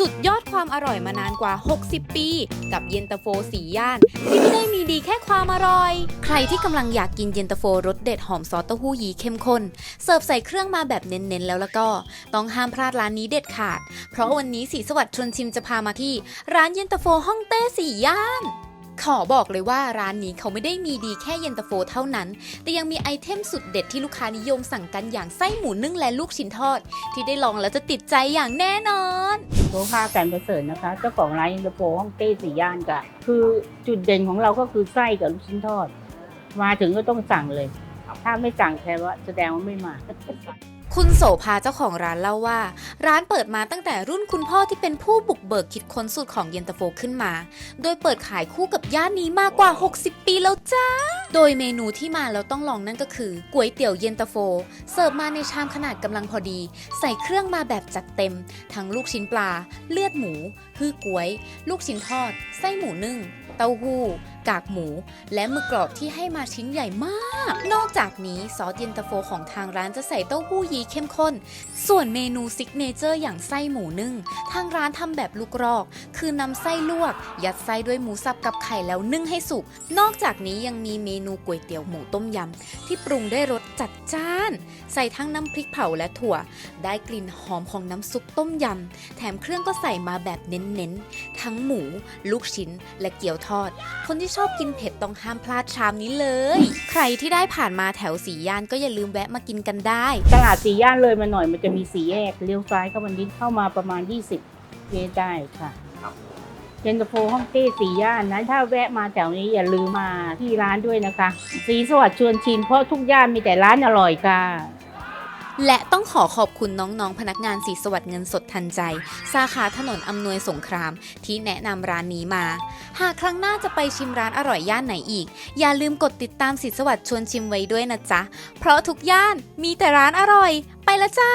สุดยอดความอร่อยมานานกว่า 60 ปี กับเย็นตาโฟสีย่าน ที่ไม่ได้มีดีแค่ความอร่อย ใครที่กำลังอยากกินเย็นตาโฟรสเด็ดหอมซอสเต้าหู้ยีเข้มข้น เสิร์ฟใส่เครื่องมาแบบเน้นๆ แล้วแล้วก็ ต้องห้ามพลาดร้านนี้เด็ดขาด เพราะวันนี้สีสวัสดิ์ชวนชิมจะพามาที่ ร้านเย็นตาโฟฮ่องเต้สีย่านขอบอกเลยว่าร้านนี้เขาไม่ได้มีดีแค่เย็นตาโฟเท่านั้น แต่ยังมีไอเทมสุดเด็ดที่ลูกค้านิยมสั่งกันอย่างไส้หมูนึ่งและลูกชิ้นทอด ที่ได้ลองแล้วจะติดใจอย่างแน่นอน โสภาการประเสริฐนะคะ เจ้าของร้านอินเตอร์โฟฮ่องเต้สี่ย่านค่ะ คือจุดเด่นของเราก็คือไส้กับลูกชิ้นทอด มาถึงก็ต้องสั่งเลย ถ้าไม่สั่งแสดงว่าแสดงว่าไม่มา คุณโสภาเจ้าของร้านเล่าว่า ร้านเปิดมาตั้งแต่รุ่นคุณพ่อที่เป็นผู้บุกเบิกคิดค้นสูตรของเย็นตาโฟขึ้นมา โดยเปิดขายคู่กับย่านนี้มากกว่า 60 ปีแล้วจ้า โดยเมนูที่มาแล้วต้องลองนั่นก็คือก๋วยเตี๋ยวเย็นตาโฟ เสิร์ฟมาในชามขนาดกำลังพอดี ใส่เครื่องมาแบบจัดเต็ม ทั้งลูกชิ้นปลา เลือดหมูฮื้อกล้วย ลูกชิ้นทอด ไส้หมูนึ่ง เต้าหู้ กากหมู และหมึกกรอบที่ให้มาชิ้นใหญ่มาก นอกจากนี้ซอสเย็นตาโฟของทางร้านจะใส่เต้าหู้ยีเข้มข้น ส่วนเมนูซิกเนเจอร์อย่างไส้หมูนึ่ง ทางร้านทำแบบลูกรอก คือนำไส้ลวก ยัดไส้ด้วยหมูสับกับไข่แล้วนึ่งให้สุก นอกจากนี้ยังมีเมนูก๋วยเตี๋ยวหมูต้มยำที่ปรุงได้รสจัดจ้าน ใส่ทั้งน้ำพริกเผาและถั่ว ได้กลิ่นหอมของน้ำซุปต้มยำ แถมเครื่องก็ใส่มาแบบเน้นๆ ทั้งหมู ลูกชิ้น และเกี๊ยวทอด คนที่ชอบกินเผ็ดต้องห้ามพลาดชามนี้เลย ใครที่ได้ผ่านมาแถวสีย่านก็อย่าลืมแวะมากินกันได้ ตลาดสีย่านเลยมาหน่อยมันจะมีสีแยกเลี้ยวซ้ายเข้ามานิดเข้ามาประมาณ 20เมตรได้ค่ะ เย็นตาโฟฮ่องเต้สีย่านนะถ้าแวะมาแถวนี้อย่าลืมมาที่ร้านด้วยนะคะ สีสวัสดิ์ชวนชิมเพราะทุกย่านมีแต่ร้านอร่อยค่ะ และต้องขอขอบคุณน้องๆ พนักงานสีสวัสดิ์เงินสดทันใจ สาขาถนนอำนวยสงครามที่แนะนำร้านนี้มา หากครั้งหน้าจะไปชิมร้านอร่อยย่านไหนอีก อย่าลืมกดติดตามสีสวัสดิ์ชวนชิมไว้ด้วยนะจ๊ะ เพราะทุกย่านมีแต่ร้านอร่อย ไปละจ้า